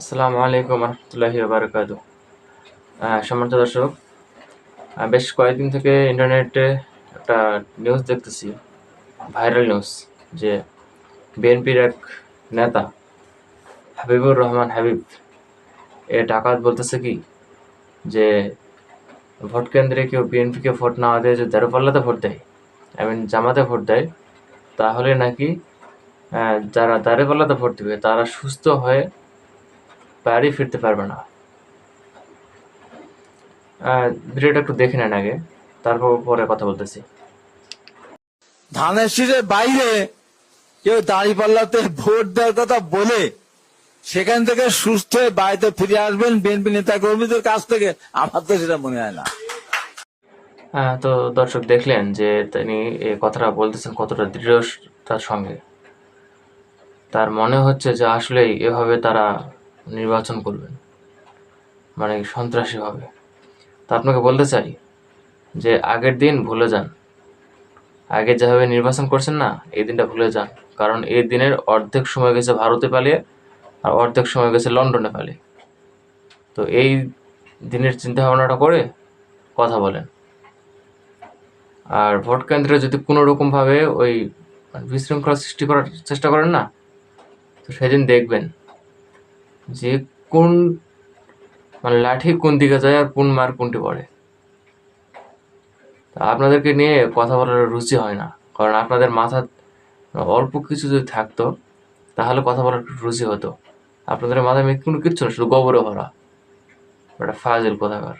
আসসালামু আলাইকুম রহমতুল্লাহি বারকাত সম্মানিত দর্শক বেশ কয়েকদিন থেকে ইন্টারনেটে একটা নিউজ দেখতেছি ভাইরাল নিউজ যে বিএনপির এক নেতা, হাবিবুর রহমান হাবিব, এ ডাকাত বলতেছে কি, যে ভোট কেন্দ্রে কেউ বিএনপিকে ভোট না দেয়, যদি দারুপাল্লাতে ভোট দেয় আই মিন জামাতে ভোট দেয়, তাহলে নাকি যারা দাঁড়িপাল্লাতে ভোট দিবে, তারা সুস্থ হয়ে বাড়ি ফিরতে পারবে না। ভিডিওটা একটু দেখে নেন আগে তারপর পরে কথা বলতেছি। ধানের শীষের বাইরে কেউ দাঁড়িপাল্লাতে ভোট দেওয়ার কথা বলে সেখান থেকে সুস্থ হয়ে বাড়িতে ফিরে আসবেন বিএনপি নেতা কর্মীদের কাছ থেকে। আমার তো সেটা মনে হয় না। হ্যাঁ তো দর্শক দেখলেন যে তিনি এই কথাটা বলতেছেন কতটা দৃঢ়তার সঙ্গে। তার মনে হচ্ছে যে আসলেই এভাবে তারা নির্বাচন করবেন। মানে সন্ত্রাসী হবে। তো আপনাকে বলতে চাই যে আগের দিন ভুলে যান। আগে যেভাবে নির্বাচন করছেন না, এই দিনটা ভুলে যান। কারণ এই দিনের অর্ধেক সময় গেছে ভারতে পালিয়ে, আর অর্ধেক সময় গেছে লন্ডনে পালিয়ে। তো এই দিনের চিন্তা ভাবনাটা করে কথা বলেন। আর ভোট কেন্দ্রে যদি কোনো রকমভাবে ওই মানে বিশৃঙ্খলা সৃষ্টি করার চেষ্টা করেন না, তো সেদিন দেখবেন যে কোন মানে লাঠি কোন দিকে যায় আর কোন মার কোনটি পড়ে। তা আপনাদেরকে নিয়ে কথা বলার রুচি হয় না, কারণ আপনাদের মাথা অল্প কিছু যদি থাকতো, তাহলে কথা বলার রুচি হতো। আপনাদের মাথায় কোনো কিচ্ছু না, শুধু গোবরে ভরা। ওটা ফাজিল কোথাকার।